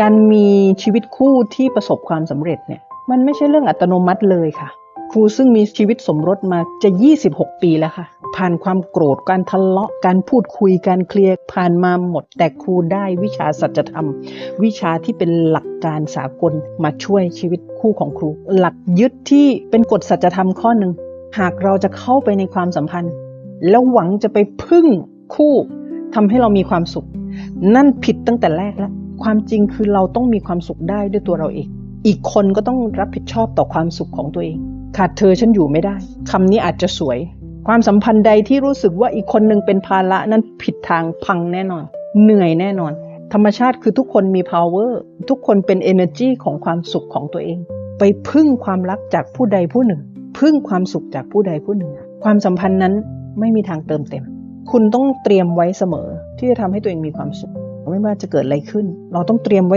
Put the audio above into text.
การมีชีวิตคู่ที่ประสบความสำเร็จเนี่ยมันไม่ใช่เรื่องอัตโนมัติเลยค่ะ ครูซึ่งมีชีวิตสมรสมาจะ 26 ปีแล้วค่ะ ผ่านความโกรธการทะเลาะการพูดคุยการเคลียร์ผ่านมาหมด แต่ครูได้วิชาสัจธรรม วิชาที่เป็นหลักการสากลมาช่วยชีวิตคู่ของครู หลักยึดที่เป็นกฎสัจธรรมข้อหนึ่งหากเราจะเข้าไปในความสัมพันธ์ แล้วหวังจะไปพึ่งคู่ทำให้เรามีความสุข นั่นผิดตั้งแต่แรกแล้ว ความจริงคือเราต้องมีความสุขได้ด้วยตัวเราเอง อีกคนก็ต้องรับผิดชอบต่อความสุขของตัวเอง ขาดเธอฉันอยู่ไม่ได้คำนี้อาจจะสวย ความสัมพันธ์ใดที่รู้สึกว่าอีกคนหนึ่งเป็นภาระนั้นผิดทางพังแน่นอน เหนื่อยแน่นอน ธรรมชาติคือทุกคนมี power ทุกคนเป็น energy ของความสุขของตัวเอง ไปพึ่งความรักจากผู้ใดผู้หนึ่ง พึ่งความสุขจากผู้ใดผู้หนึ่ง ความสัมพันธ์นั้นไม่มีทางเติมเต็ม คุณต้องเตรียมไว้เสมอที่จะทำให้ตัวเองมีความสุข ไม่ว่าจะเกิดอะไรขึ้น เราต้องเตรียมไว้